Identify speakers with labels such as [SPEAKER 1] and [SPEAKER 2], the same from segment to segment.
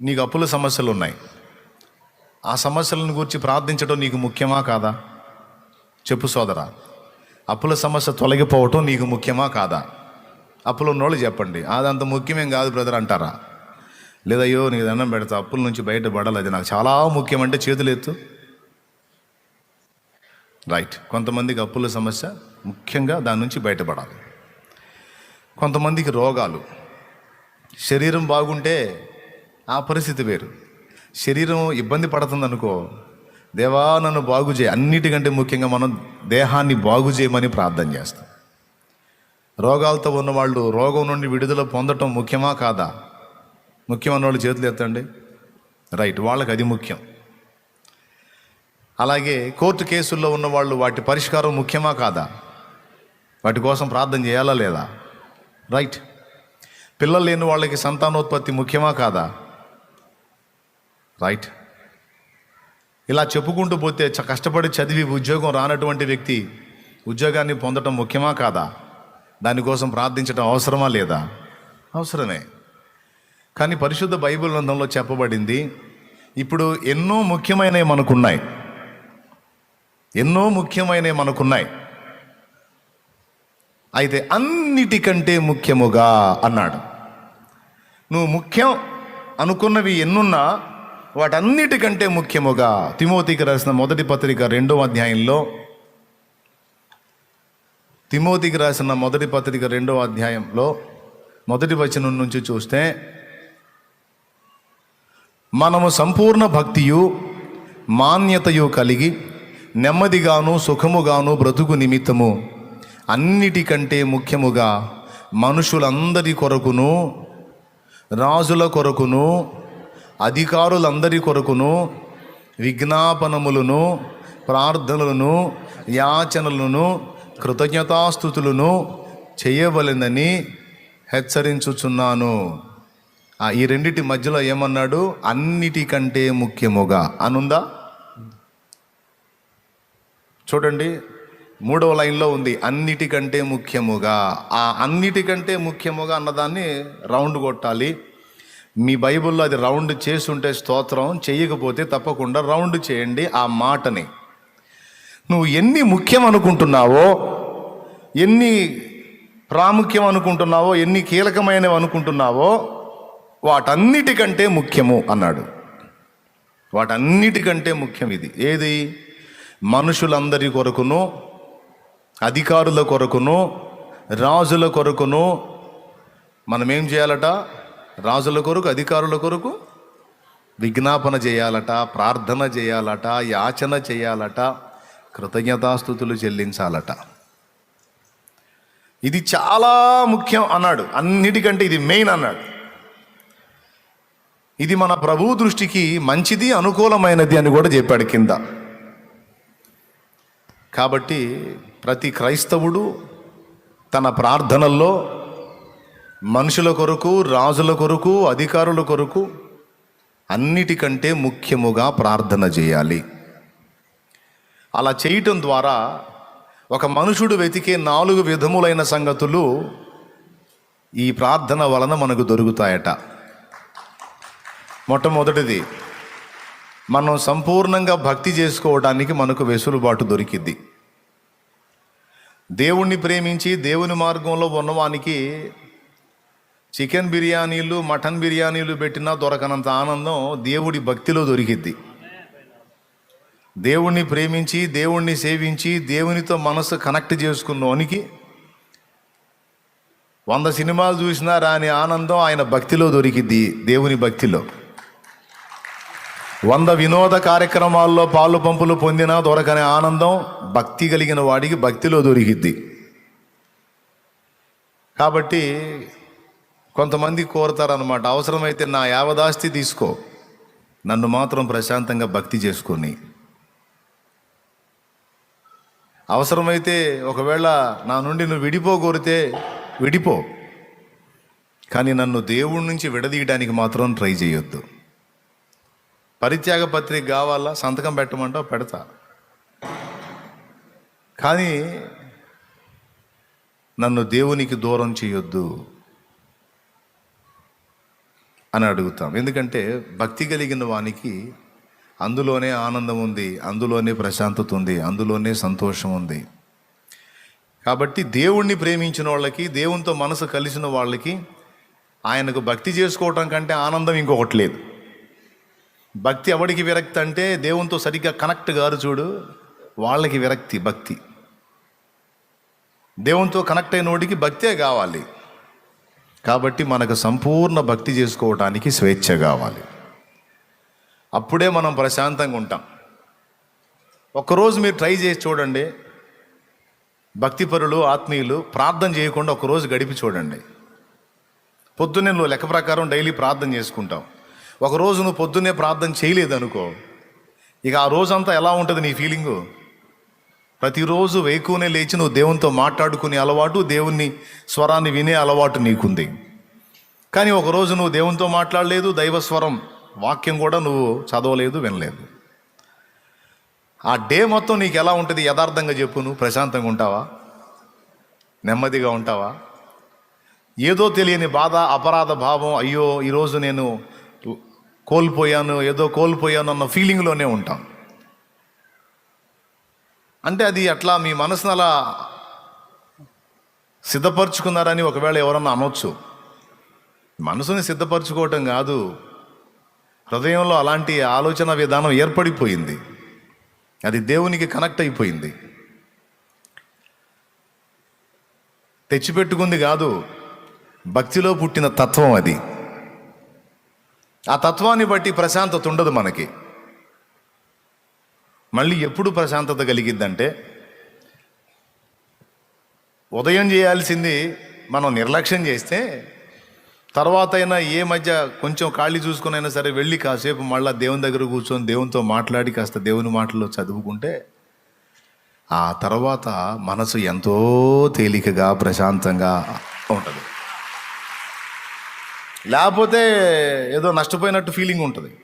[SPEAKER 1] నీకు అప్పుల సమస్యలు ఉన్నాయి ఆ సమస్యలను గురించి ప్రార్థించడం నీకు ముఖ్యమా కాదా? చెప్పు సోదరా. అప్పుల సమస్య తొలగిపోవటం నీకు ముఖ్యమా కాదా? అప్పులు ఉన్నోళ్ళు చెప్పండి. అదంత ముఖ్యమేం కాదు బ్రదర్ అంటారా? లేదా అయ్యో నీకు దండం పెడతా అప్పుల నుంచి బయటపడాలి అది నాకు చాలా ముఖ్యం అంటే చేతులు ఎత్తు. రైట్. కొంతమందికి అప్పుల సమస్య ముఖ్యంగా దాని నుంచి బయటపడాలి కొంతమందికి రోగాలు. శరీరం బాగుంటే ఆ పరిస్థితి వేరు. శరీరం ఇబ్బంది పడుతుంది అనుకో దేవా నన్ను బాగు చేయి. అన్నిటికంటే ముఖ్యంగా మనం దేహాన్ని బాగు చేయమని ప్రార్థన చేస్తాం. రోగాలతో ఉన్నవాళ్ళు రోగం నుండి విడుదల పొందటం ముఖ్యమా కాదా? ముఖ్యమైన వాళ్ళు చేతులు ఎత్తండి. రైట్ వాళ్ళకి అది ముఖ్యం. అలాగే కోర్టు కేసుల్లో ఉన్నవాళ్ళు వాటి పరిష్కారం ముఖ్యమా కాదా? వాటి కోసం ప్రార్థన చేయాలా లేదా? రైట్. పిల్లలు లేని వాళ్ళకి సంతానోత్పత్తి ముఖ్యమా కాదా? రైట్ ఇలా చెప్పుకుంటూ పోతే చ- కష్టపడి చదివి ఉద్యోగం రానటువంటి వ్యక్తి ఉద్యోగాన్ని పొందటం ముఖ్యమా కాదా? దానికోసం ప్రార్థించడం అవసరమా లేదా? అవసరమే. కానీ పరిశుద్ధ బైబిల్ గ్రంథంలో చెప్పబడింది ఇప్పుడు ఎన్నో ముఖ్యమైనవి మనకున్నాయి. ఎన్నో ముఖ్యమైనవి మనకున్నాయి. అయితే అన్నిటికంటే ముఖ్యముగా అన్నాడు. నువ్వు ముఖ్యం అనుకున్నవి ఎన్నున్నా వాటన్నిటికంటే ముఖ్యముగా తిమోతికి రాసిన మొదటి పత్రిక రెండో అధ్యాయంలో తిమోతికి రాసిన మొదటి పత్రిక రెండో అధ్యాయంలో మొదటి వచనం నుంచి చూస్తే మనము సంపూర్ణ భక్తియు మాన్యతయు కలిగి నెమ్మదిగాను సుఖముగాను బ్రతుకు నిమిత్తము. అన్నిటికంటే ముఖ్యముగా మనుషులందరి కొరకును రాజుల కొరకును అధికారులందరి కొరకును విజ్ఞాపనములను ప్రార్థనలను యాచనలను కృతజ్ఞతాస్థుతులను చేయవలెనని హెచ్చరించుచున్నాను. ఈ రెండిటి మధ్యలో ఏమన్నాడు? అన్నిటికంటే ముఖ్యముగా అనుందా? చూడండి మూడవ లైన్లో ఉంది అన్నిటికంటే ముఖ్యముగా. ఆ అన్నిటికంటే ముఖ్యముగా అన్నదాన్ని రౌండ్ కొట్టాలి. మీ బైబిల్లో అది రౌండ్ చేసుంటే స్తోత్రం చేయకపోతే తప్పకుండా రౌండ్ చేయండి ఆ మాటని. నువ్వు ఎన్ని ముఖ్యం అనుకుంటున్నావో ఎన్ని ప్రాముఖ్యం అనుకుంటున్నావో ఎన్ని కీలకమైనవి అనుకుంటున్నావో వాటన్నిటికంటే ముఖ్యము అన్నాడు. వాటన్నిటికంటే ముఖ్యం ఇది. ఏది? మనుషులందరి కొరకును అధికారుల కొరకును రాజుల కొరకును మనం ఏం చేయాలట? రాజుల కొరకు అధికారుల కొరకు విజ్ఞాపన చేయాలట ప్రార్థన చేయాలట యాచన చేయాలట కృతజ్ఞతాస్థుతులు చెల్లించాలట. ఇది చాలా ముఖ్యం అన్నాడు. అన్నిటికంటే ఇది మెయిన్ అన్నాడు. ఇది మన ప్రభు దృష్టికి మంచిది అనుకూలమైనది అని కూడా చెప్పాడు కింద. కాబట్టి ప్రతి క్రైస్తవుడు తన ప్రార్థనల్లో మనుషుల కొరకు రాజుల కొరకు అధికారుల కొరకు అన్నిటికంటే ముఖ్యముగా ప్రార్థన చేయాలి. అలా చేయటం ద్వారా ఒక మనుషుడు వెతికే నాలుగు విధములైన సంగతులు ఈ ప్రార్థన వలన మనకు దొరుకుతాయట. మొట్టమొదటిది మనం సంపూర్ణంగా భక్తి చేసుకోవడానికి మనకు వెసులుబాటు దొరికింది దేవుణ్ణి ప్రేమించి దేవుని మార్గంలో ఉన్నవానికి చికెన్ బిర్యానీలు మటన్ బిర్యానీలు పెట్టినా దొరకనంత ఆనందం దేవుడి భక్తిలో దొరికిద్ది. దేవుణ్ణి ప్రేమించి దేవుణ్ణి సేవించి దేవునితో మనసు కనెక్ట్ చేసుకున్నోనికి వంద సినిమాలు చూసినా రాని ఆనందం ఆయన భక్తిలో దొరికిద్ది దేవుని భక్తిలో. వంద వినోద కార్యక్రమాల్లో పాలు పంపులు పొందినా దొరకని ఆనందం భక్తి కలిగిన వాడికి భక్తిలో దొరికిద్ది. కాబట్టి కొంతమంది కోరుతారనమాట అవసరమైతే నా యావదాస్తి తీసుకో. నన్ను మాత్రం ప్రశాంతంగా భక్తి చేసుకొని. అవసరమైతే ఒకవేళ నా నుండి నువ్వు విడిపో కోరితే విడిపో. కానీ నన్ను దేవుడి నుంచి విడదీయడానికి మాత్రం ట్రై చేయొద్దు. పరిత్యాగ పత్రిక కావాలా? సంతకం పెట్టమంటావు? పెడతా. కానీ నన్ను దేవునికి దూరం చేయొద్దు. అని అడుగుతాం. ఎందుకంటే భక్తి కలిగిన వానికి అందులోనే ఆనందం ఉంది అందులోనే ప్రశాంతత ఉంది అందులోనే సంతోషం ఉంది. కాబట్టి దేవుణ్ణి ప్రేమించిన వాళ్ళకి దేవునితో మనసు కలిసిన వాళ్ళకి ఆయనకు భక్తి చేసుకోవటం కంటే ఆనందం ఇంకొకటి లేదు. భక్తి ఎవడికి విరక్తి అంటే దేవునితో సరిగ్గా కనెక్ట్ గారు చూడు వాళ్ళకి విరక్తి భక్తి. దేవునితో కనెక్ట్ అయిన వాడికి భక్తే కావాలి. కాబట్టి మనకు సంపూర్ణ భక్తి చేసుకోవటానికి స్వేచ్ఛ కావాలి. అప్పుడే మనం ప్రశాంతంగా ఉంటాం. ఒక్కరోజు మీరు ట్రై చేసి చూడండి. భక్తిపరులు ఆత్మీయులు ప్రార్థన చేయకుండా ఒకరోజు గడిపి చూడండి. పొద్దున్నే నువ్వు లెక్క ప్రకారం డైలీ ప్రార్థన చేసుకుంటావు. ఒకరోజు నువ్వు పొద్దున్నే ప్రార్థన చేయలేదనుకో ఇక ఆ రోజంతా ఎలా ఉంటుంది నీ ఫీలింగు? ప్రతిరోజు వేకునే లేచి నువ్వు దేవునితో మాట్లాడుకునే అలవాటు దేవుని స్వరాన్ని వినే అలవాటు నీకుంది. కానీ ఒకరోజు నువ్వు దేవునితో మాట్లాడలేదు దైవస్వరం వాక్యం కూడా నువ్వు చదవలేదు వినలేదు. ఆ డే మొత్తం నీకు ఎలా ఉంటుంది? యథార్థంగా చెప్పు నువ్వు. ప్రశాంతంగా ఉంటావా? నెమ్మదిగా ఉంటావా? ఏదో తెలియని బాధ అపరాధ భావం అయ్యో ఈరోజు నేను కోల్పోయాను ఏదో కోల్పోయాను అన్న ఫీలింగ్లోనే ఉంటాను అంటే అది అట్లా మీ మనసును అలా సిద్ధపరచుకున్నారని ఒకవేళ ఎవరన్నా అనొచ్చు. మనసుని సిద్ధపరచుకోవటం కాదు. హృదయంలో అలాంటి ఆలోచన విధానం ఏర్పడిపోయింది. అది దేవునికి కనెక్ట్ అయిపోయింది. తెచ్చిపెట్టుకుంది కాదు భక్తిలో పుట్టిన తత్వం అది. ఆ తత్వాన్ని బట్టి ప్రశాంతత ఉండదు మనకి. మళ్ళీ ఎప్పుడు ప్రశాంతత కలిగిద్దంటే ఉదయం చేయాల్సింది మనం నిర్లక్ష్యం చేస్తే తర్వాత అయినా ఏ మధ్య కొంచెం ఖాళీ చూసుకునైనా సరే వెళ్ళి కాసేపు మళ్ళీ దేవుని దగ్గర కూర్చొని దేవునితో మాట్లాడి కాస్త దేవుని మాటల్లో చదువుకుంటే ఆ తర్వాత మనసు ఎంతో తేలికగా ప్రశాంతంగా ఉంటుంది. లేకపోతే ఏదో నష్టపోయినట్టు ఫీలింగ్ ఉంటుంది.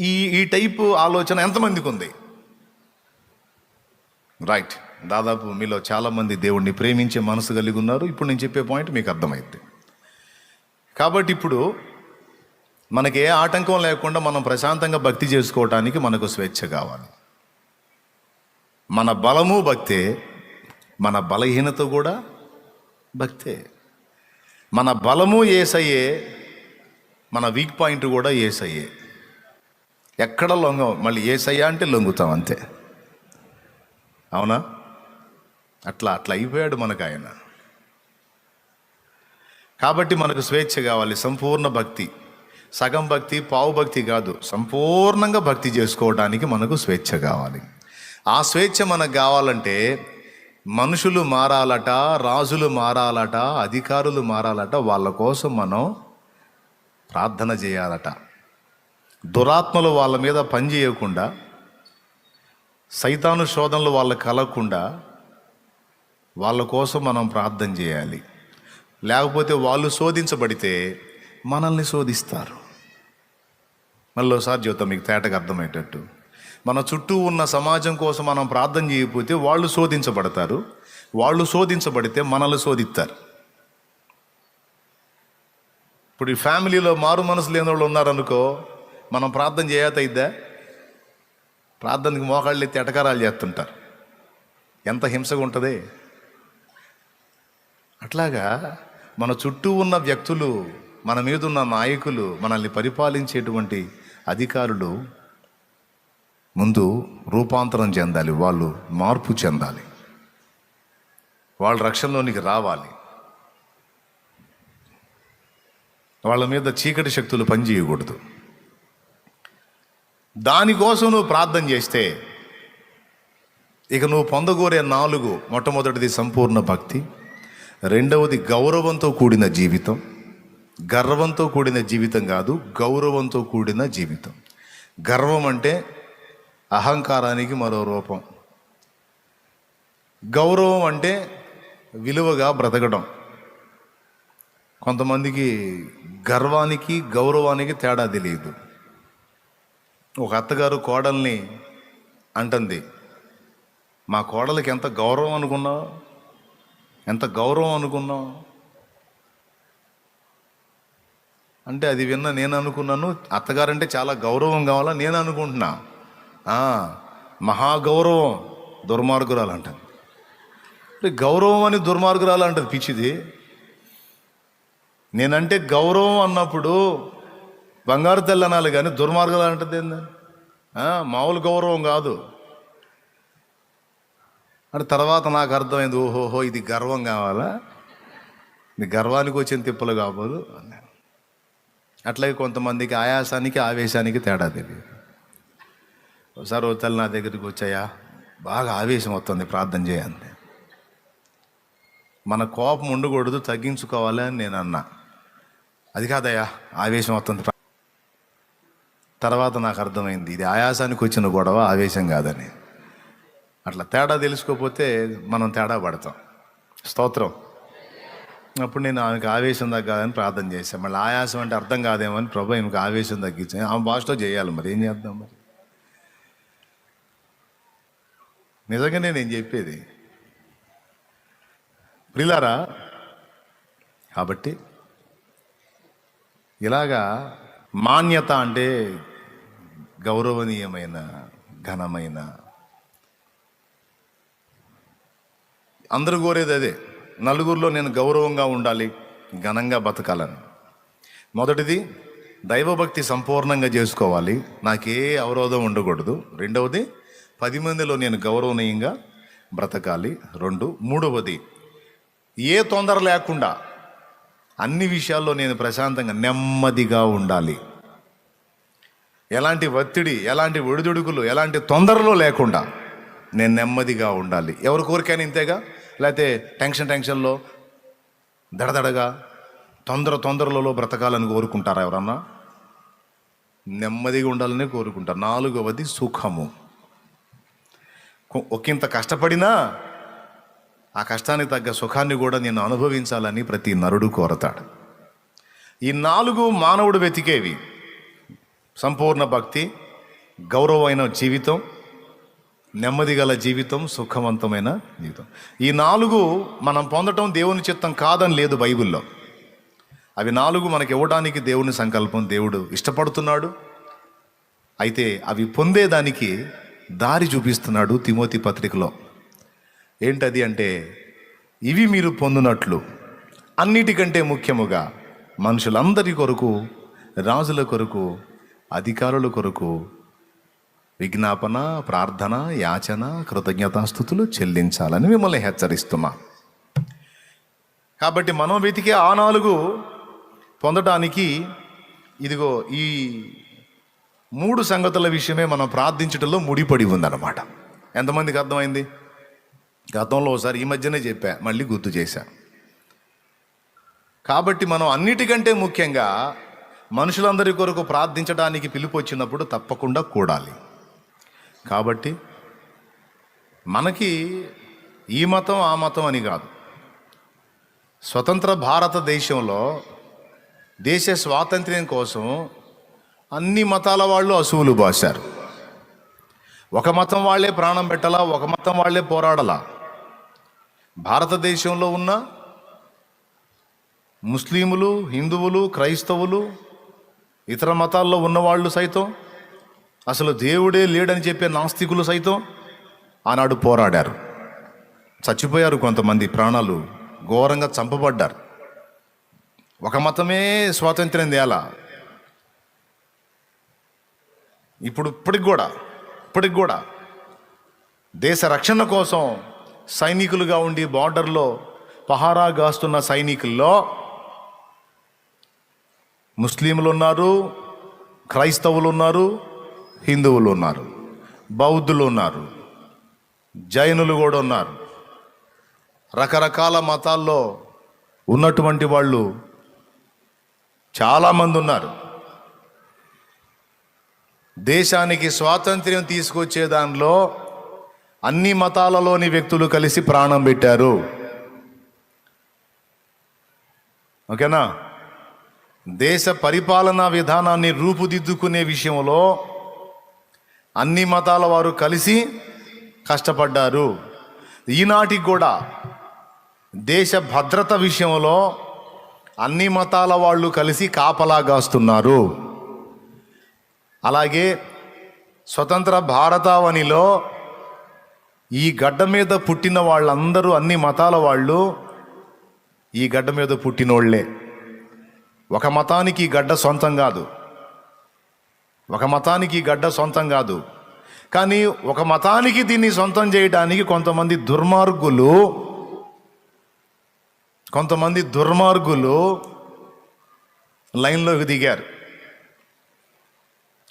[SPEAKER 1] ఈ ఈ టైపు ఆలోచన ఎంతమందికి ఉంది? రైట్ దాదాపు మీలో చాలామంది దేవుణ్ణి ప్రేమించే మనసు కలిగి ఉన్నారు. ఇప్పుడు నేను చెప్పే పాయింట్ మీకు అర్థమైంది. కాబట్టి ఇప్పుడు మనకి ఏ ఆటంకం లేకుండా మనం ప్రశాంతంగా భక్తి చేసుకోవటానికి మనకు స్వేచ్ఛ కావాలి. మన బలము భక్తే మన బలహీనత కూడా భక్తే. మన బలము ఏసయ్యే మన వీక్ పాయింట్ కూడా ఏసయ్యే. ఎక్కడ లొంగం? మళ్ళీ ఏసయ్యా అంటే లొంగుతాం అంతే. అవునా? అట్లా అట్లా అయిపోయాడు మనకు ఆయన కాబట్టి మనకు స్వేచ్ఛ కావాలి సంపూర్ణ భక్తి. సగం భక్తి పావు భక్తి కాదు సంపూర్ణంగా భక్తి చేసుకోవడానికి మనకు స్వేచ్ఛ కావాలి. ఆ స్వేచ్ఛ మనకు కావాలంటే మనుషులు మారాలట రాజులు మారాలట అధికారులు మారాలట వాళ్ళ కోసం మనం ప్రార్థన చేయాలట. దురాత్మలు వాళ్ళ మీద పని చేయకుండా సైతాను శోధనలు వాళ్ళకు కలగకుండా వాళ్ళ కోసం మనం ప్రార్థన చేయాలి. లేకపోతే వాళ్ళు శోధించబడితే మనల్ని శోధిస్తారు. మళ్ళీసారి జీవితం మీకు తేటగా అర్థమయ్యేటట్టు. మన చుట్టూ ఉన్న సమాజం కోసం మనం ప్రార్థన చేయకపోతే వాళ్ళు శోధించబడతారు. వాళ్ళు శోధించబడితే మనల్ని శోధిస్తారు. ఇప్పుడు ఈ ఫ్యామిలీలో మారు మనసు లేని వాళ్ళు ఉన్నారనుకో మనం ప్రార్థన చేయతయిద్దా ప్రార్థనకి మోకాళ్ళు ఎత్తి ఎటకారాలు చేస్తుంటారు. ఎంత హింసగా ఉంటుంది? అట్లాగా మన చుట్టూ ఉన్న వ్యక్తులు మన మీద ఉన్న నాయకులు మనల్ని పరిపాలించేటువంటి అధికారులు ముందు రూపాంతరం చెందాలి వాళ్ళు మార్పు చెందాలి. వాళ్ళ రక్షణలోనికి రావాలి. వాళ్ళ మీద చీకటి శక్తులు పనిచేయకూడదు. దానికోసం నువ్వు ప్రార్థన చేస్తే ఇక నువ్వు పొందగోరే నాలుగు మొట్టమొదటిది సంపూర్ణ భక్తి రెండవది గౌరవంతో కూడిన జీవితం గర్వంతో కూడిన జీవితం కాదు గౌరవంతో కూడిన జీవితం. గర్వం అంటే అహంకారానికి మరో రూపం. గౌరవం అంటే విలువగా బ్రతకడం. కొంతమందికి గర్వానికి గౌరవానికి తేడా తెలియదు. ఒక అత్తగారు కోడల్ని అంటుంది మా కోడలికి ఎంత గౌరవం అనుకున్నావు? ఎంత గౌరవం అనుకున్నావు? అంటే అది విన్న నేను అనుకున్నాను అత్తగారంటే చాలా గౌరవం కావాలా? నేను అనుకుంటున్నా. మహాగౌరవం దుర్మార్గురాలు అంటుంది అంటే గౌరవం అని దుర్మార్గురాలు అంటది పిచ్చిది. నేనంటే గౌరవం అన్నప్పుడు బంగారు తెల్లనాలు కానీ దుర్మార్గాలు అంటది ఏంది? మామూలు గౌరవం కాదు. అంటే తర్వాత నాకు అర్థమైంది ఓహోహో ఇది గర్వం కావాలా? ఇది గర్వానికి వచ్చిన తిప్పలు కాబోదు అట్లాగే కొంతమందికి ఆయాసానికి ఆవేశానికి తేడా తెలియదు ఒకసారి ఓ తల్లి నా దగ్గరికి వచ్చాయా? బాగా ఆవేశం వస్తుంది ప్రార్థన చేయండి మన కోపం ఉండకూడదు తగ్గించుకోవాలి అని నేను అన్నా. అది కాదయ్యా ఆవేశం వస్తుంది తర్వాత నాకు అర్థమైంది ఇది ఆయాసానికి వచ్చిన గొడవ ఆవేశం కాదని. అట్లా తేడా తెలుసుకోకపోతే మనం తేడా పడతాం. స్తోత్రం. అప్పుడు నేను ఆమెకు ఆవేశం తగ్గాలని ప్రార్థన చేశాను మళ్ళీ ఆయాసం అంటే అర్థం కాదేమో అని ప్రభు ఆమెకు ఆవేశం తగ్గించాను ఆమె భాషలో చేయాలి మరి ఏం చేద్దాం మరి? నిజంగానే నేను చెప్పేది ప్రిలారా కాబట్టి ఇలాగా మాన్యత అంటే గౌరవనీయమైన ఘనమైన. అందరూ కోరేది అదే నలుగురిలో నేను గౌరవంగా ఉండాలి ఘనంగా బతకాలని. మొదటిది దైవభక్తి సంపూర్ణంగా చేసుకోవాలి నాకే అవరోధం ఉండకూడదు. రెండవది పది మందిలో నేను గౌరవనీయంగా బ్రతకాలి. రెండు మూడవది ఏ తొందర లేకుండా అన్ని విషయాల్లో నేను ప్రశాంతంగా నెమ్మదిగా ఉండాలి. ఎలాంటి ఒత్తిడి ఎలాంటి ఒడిదుడుకులు ఎలాంటి తొందరలో లేకుండా నేను నెమ్మదిగా ఉండాలి. ఎవరి కోరికైనా ఇంతేగా? లేకపోతే టెన్షన్ టెన్షన్లో దడదడగా తొందర తొందరలలో బ్రతకాలని కోరుకుంటారా ఎవరన్నా? నెమ్మదిగా ఉండాలని కోరుకుంటారు నాలుగవది సుఖము. ఒకంత కష్టపడినా ఆ కష్టానికి తగ్గ సుఖాన్ని కూడా నేను అనుభవించాలని ప్రతి నరుడు కోరతాడు. ఈ నాలుగు మానవుడు వెతికేవి. సంపూర్ణ భక్తి గౌరవమైన జీవితం నెమ్మది గల జీవితం సుఖవంతమైన జీవితం. ఈ నాలుగు మనం పొందటం దేవుని చిత్తం కాదని లేదు బైబిల్లో. అవి నాలుగు మనకి ఇవ్వడానికి దేవుని సంకల్పం దేవుడు ఇష్టపడుతున్నాడు. అయితే అవి పొందేదానికి దారి చూపిస్తున్నాడు తిమోతి పత్రికలో. ఏంటది అంటే ఇవి మీరు పొందినట్లు అన్నిటికంటే ముఖ్యముగా మనుషులందరి కొరకు రాజుల కొరకు అధికారుల కొరకు విజ్ఞాపన ప్రార్థన యాచన కృతజ్ఞతాస్థుతులు చెల్లించాలని మిమ్మల్ని హెచ్చరిస్తున్నా. కాబట్టి మనం వెతికే ఆ నాలుగు పొందటానికి ఇదిగో ఈ మూడు సంగతుల విషయమే మనం ప్రార్థించడంలో ముడిపడి ఉందన్నమాట. ఎంతమందికి అర్థమైంది? గతంలో ఒకసారి ఈ మధ్యనే చెప్పా మళ్ళీ గుర్తు చేశా. కాబట్టి మనం అన్నిటికంటే ముఖ్యంగా మనుషులందరి కొరకు ప్రార్థించడానికి పిలుపు వచ్చినప్పుడు తప్పకుండా కూడాలి. కాబట్టి మనకి ఈ మతం ఆ మతం అని కాదు. స్వతంత్ర భారతదేశంలో దేశ స్వాతంత్ర్యం కోసం అన్ని మతాల వాళ్ళు అసువులు బాశారు. ఒక మతం వాళ్ళే ప్రాణం పెట్టాలా ఒక మతం వాళ్ళే పోరాడాలా? భారతదేశంలో ఉన్న ముస్లిములు హిందువులు క్రైస్తవులు ఇతర మతాల్లో ఉన్నవాళ్ళు సైతం అసలు దేవుడే లేడని చెప్పే నాస్తికులు సైతం ఆనాడు పోరాడారు. చచ్చిపోయారు కొంతమంది ప్రాణాలు ఘోరంగా చంపబడ్డారు. ఒక మతమే స్వాతంత్ర్యం తేలా. ఇప్పుడు ఇప్పటికి కూడా ఇప్పటికి కూడా దేశ రక్షణ కోసం సైనికులుగా ఉండి బార్డర్లో పహారా గాస్తున్న సైనికుల్లో ముస్లింలు ఉన్నారు క్రైస్తవులు ఉన్నారు హిందువులు ఉన్నారు బౌద్ధులు ఉన్నారు జైనులు కూడా ఉన్నారు. రకరకాల మతాల్లో ఉన్నటువంటి వాళ్ళు చాలామంది ఉన్నారు. దేశానికి స్వాతంత్ర్యం తీసుకొచ్చే దానిలో అన్ని మతాలలోని వ్యక్తులు కలిసి ప్రాణం పెట్టారు. ఓకేనా? దేశ పరిపాలనా విధానాన్ని రూపుదిద్దుకునే విషయంలో అన్ని మతాల వారు కలిసి కష్టపడ్డారు. ఈనాటికి కూడా దేశ భద్రత విషయంలో అన్ని మతాల వాళ్ళు కలిసి కాపలాగాస్తున్నారు అలాగే స్వతంత్ర భారతావనిలో ఈ గడ్డ మీద పుట్టిన వాళ్ళందరూ అన్ని మతాల వాళ్ళు ఈ గడ్డ మీద పుట్టినోళ్ళే. ఒక మతానికి ఈ గడ్డ సొంతం కాదు. ఒక మతానికి ఈ గడ్డ సొంతం కాదు. కానీ ఒక మతానికి దీన్ని సొంతం చేయడానికి కొంతమంది దుర్మార్గులు కొంతమంది దుర్మార్గులు లైన్లోకి దిగారు.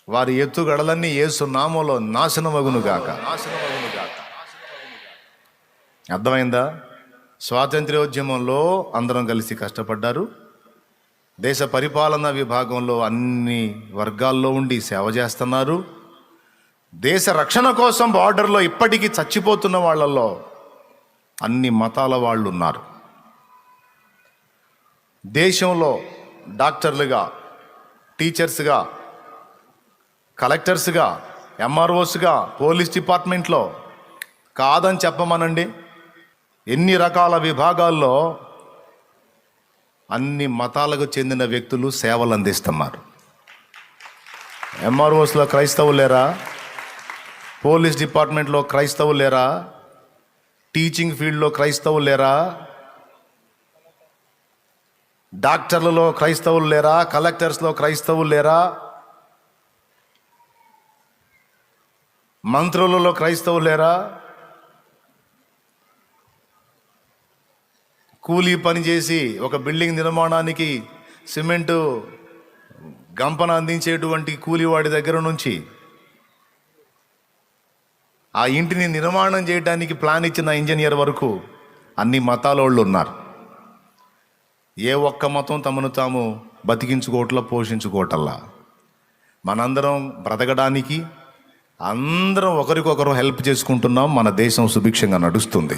[SPEAKER 1] వారి ఎత్తుగడలన్నీ ఏసు నామంలో నాశనమగును గాక. అర్థమైందా? స్వాతంత్ర్యోద్యమంలో అందరం కలిసి కష్టపడ్డారు. దేశ పరిపాలన విభాగంలో అన్ని వర్గాల్లో ఉండి సేవ చేస్తున్నారు. దేశ రక్షణ కోసం బార్డర్లో ఇప్పటికీ చచ్చిపోతున్న వాళ్ళల్లో అన్ని మతాల వాళ్ళు ఉన్నారు. దేశంలో డాక్టర్లుగా టీచర్స్గా కలెక్టర్స్గా ఎంఆర్ఓస్గా పోలీస్ డిపార్ట్మెంట్లో కాదని చెప్పమనండి. ఎన్ని రకాల విభాగాల్లో అన్ని మతాలకు చెందిన వ్యక్తులు సేవలు అందిస్తున్నారు. ఎంఆర్ఓస్లో క్రైస్తవులు లేరా? పోలీస్ డిపార్ట్మెంట్లో క్రైస్తవులు లేరా? టీచింగ్ ఫీల్డ్లో క్రైస్తవులు లేరా? డాక్టర్లలో క్రైస్తవులు లేరా? కలెక్టర్స్లో క్రైస్తవులు లేరా? మంత్రులలో క్రైస్తవులు లేరా? కూలీ పని చేసి ఒక బిల్డింగ్ నిర్మాణానికి సిమెంటు గంపన అందించేటువంటి కూలివాడి దగ్గర నుంచి ఆ ఇంటిని నిర్మాణం చేయడానికి ప్లాన్ ఇచ్చిన ఇంజనీర్ వరకు అన్ని మతాలోళ్ళు ఉన్నారు. ఏ ఒక్క మతం తమను తాము బతికించుకోవట్లా పోషించుకోవటల్లా మనందరం బ్రతకడానికి అందరం ఒకరికొకరు హెల్ప్ చేసుకుంటున్నాం మన దేశం సుభిక్షంగా నడుస్తుంది.